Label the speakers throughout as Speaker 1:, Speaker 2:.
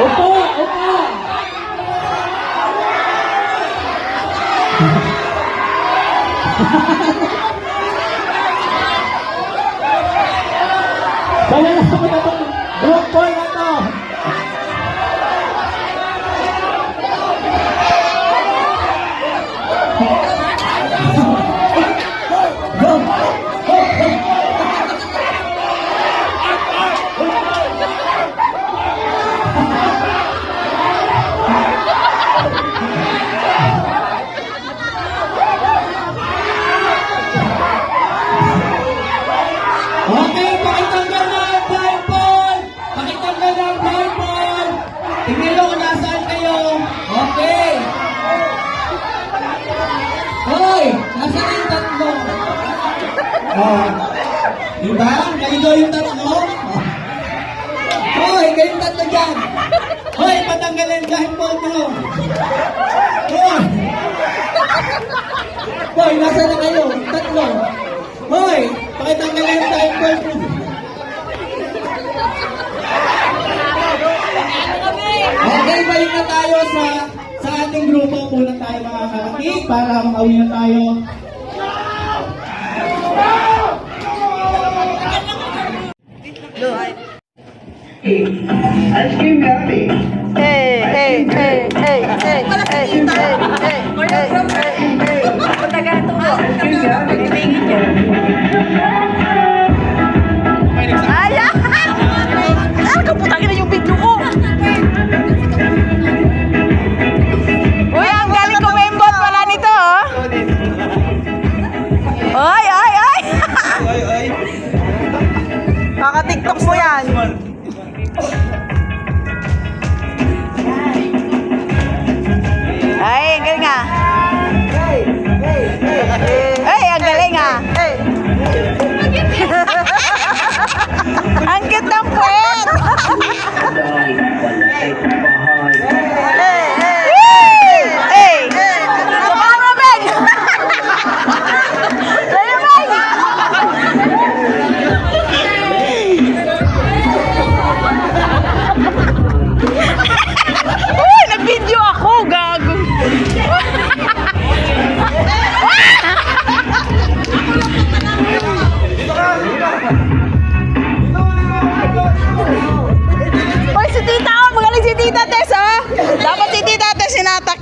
Speaker 1: โอปอโอปอฮ่า Nasaan yung tatlo? Oh. Diba? Naligaw yung tatlo? Hoy, kayong tatlo dyan. Hoy, patanggalin ang blindfold mo. Hoy! Hoy, nasaan na kayo? Tatlo. Hoy, pakitanggalin ang blindfold mo. Okay, balik na tayo sa sa ating grupo. Muna tayo mga kapatid para makauwi na tayo.
Speaker 2: Ice cream yummy.
Speaker 3: Hey, hey, hey, hey, hey, hey, hey, hey, hey, hey,
Speaker 2: Ice cream yummy.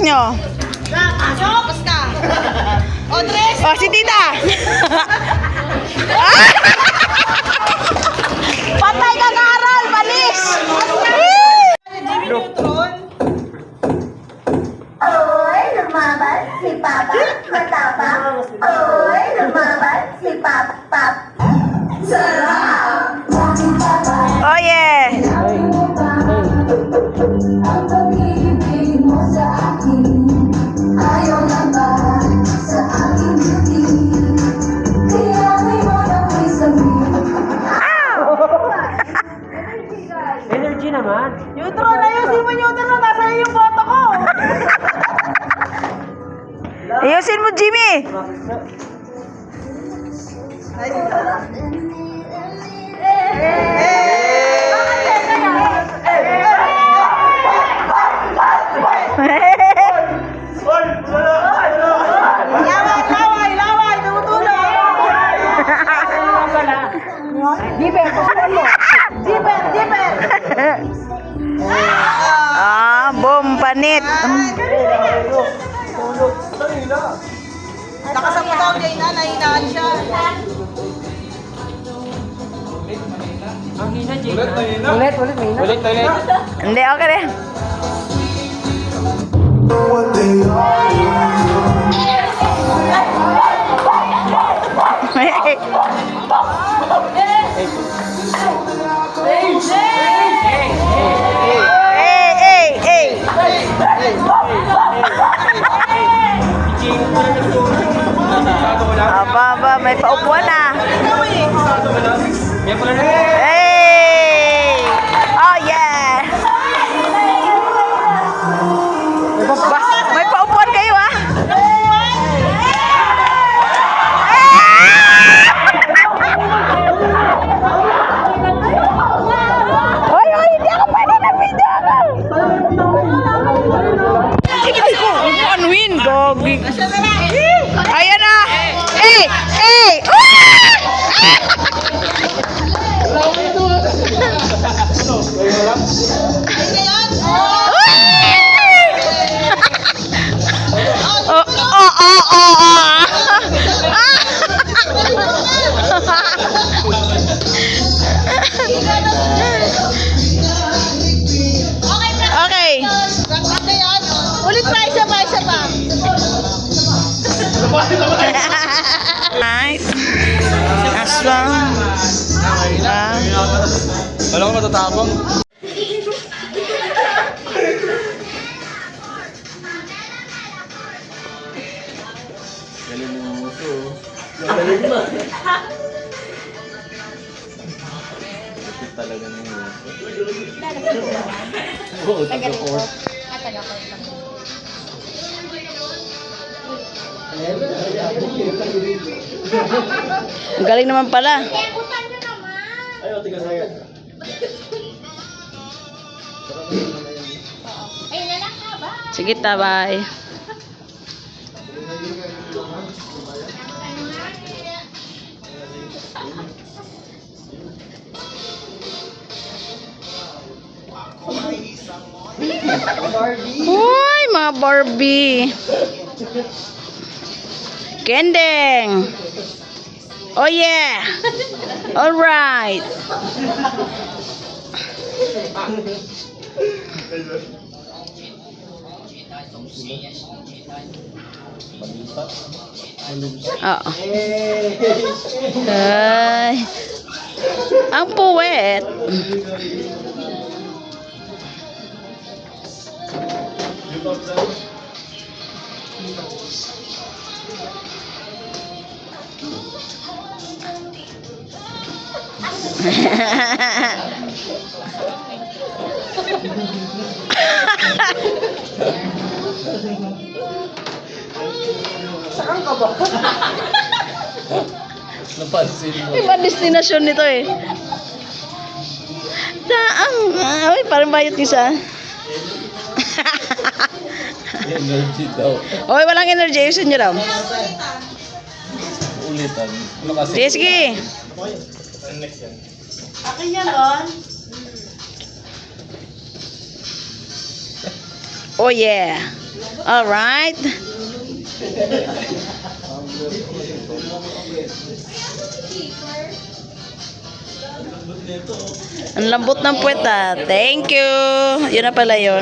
Speaker 3: Nyo.
Speaker 4: Basta. Odres!
Speaker 3: Oh, si Tita! Patay ka karal, balis!
Speaker 5: Oy, lumaban si Papa, matapang. Oy, lumaban si Papa. Sarap!
Speaker 3: Oh, yeah! Neutron, ayusin mo Neutron, nasa yung boto ko! ayusin mo, Jimmy! panit. Nakasaputaw kay mm. na, nahinaan siya. Ang hina, Jane. Ulit, mahina.
Speaker 2: Ulit, ulit, mahina.
Speaker 1: Ulit, ulit.
Speaker 2: Hindi, okay na. What they are. Aba, aba, may paupuan na.
Speaker 1: Kaya pala na.
Speaker 2: Nice. Aswang. Ah.
Speaker 1: Wala ko matatapang. Galing mo muso. Galing mo. talaga ng. Oo, taga-port.
Speaker 2: Ang galing naman pala.
Speaker 1: Ayaw, tiga saya.
Speaker 2: Sige, tabay. Uy, mga Barbie. Kendeng. Oh yeah. All right. Oo. Ay. Ang puwet.
Speaker 1: Napansin mo.
Speaker 2: Iba destinasyon nito eh. Saan? Ah, Uy, parang bayot isa.
Speaker 1: Energy daw.
Speaker 2: Uy, walang energy. Ayusin nyo daw.
Speaker 1: Ulitan. Ano kasi?
Speaker 2: Sige, sige.
Speaker 3: Akin yan, Ron.
Speaker 2: Oh yeah. All right. Ang lambot ng puwet ah. Thank you. Yun na pala yun.